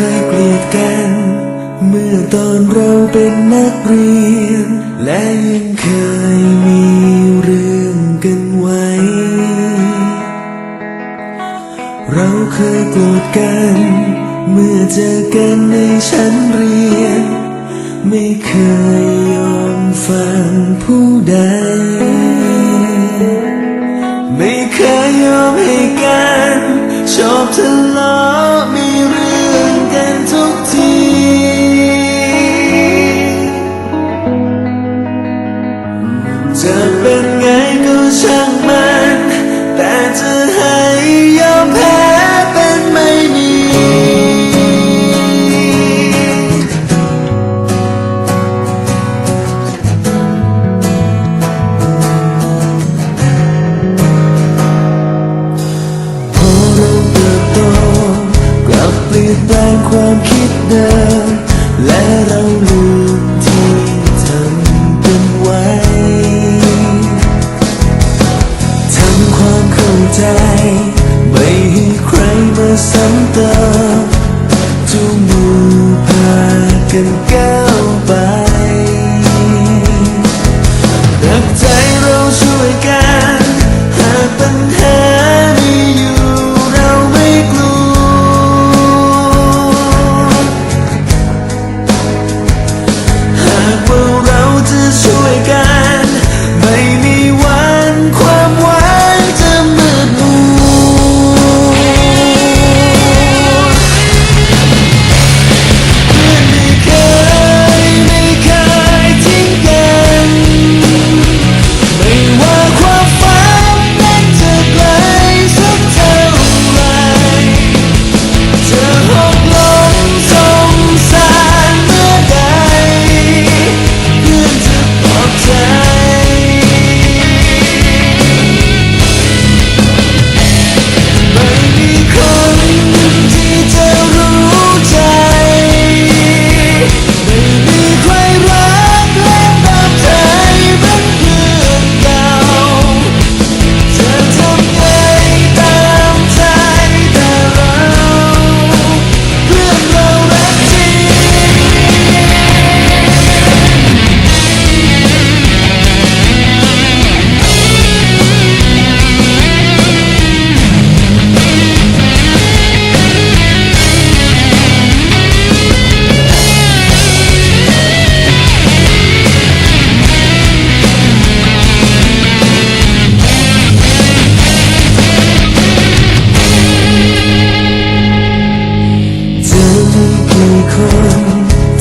เคยเกลียดกัน เมื่อตอนเราเป็นนักเรียน และยังเคยมีเรื่องกันไว้ เราเคยโกรธกัน เมื่อเจอกันในชั้นเรียน ไม่เคยยอมฟังผู้ใด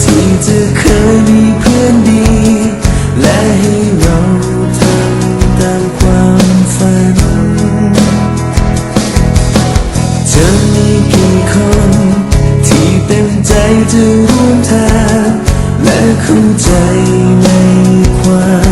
ที่จะเคยมีเพื่อนดี และให้เราทำตามความฝัน เธมีกี่คน ที่เต็มใจจะร่วมทางและเข้าใจในความ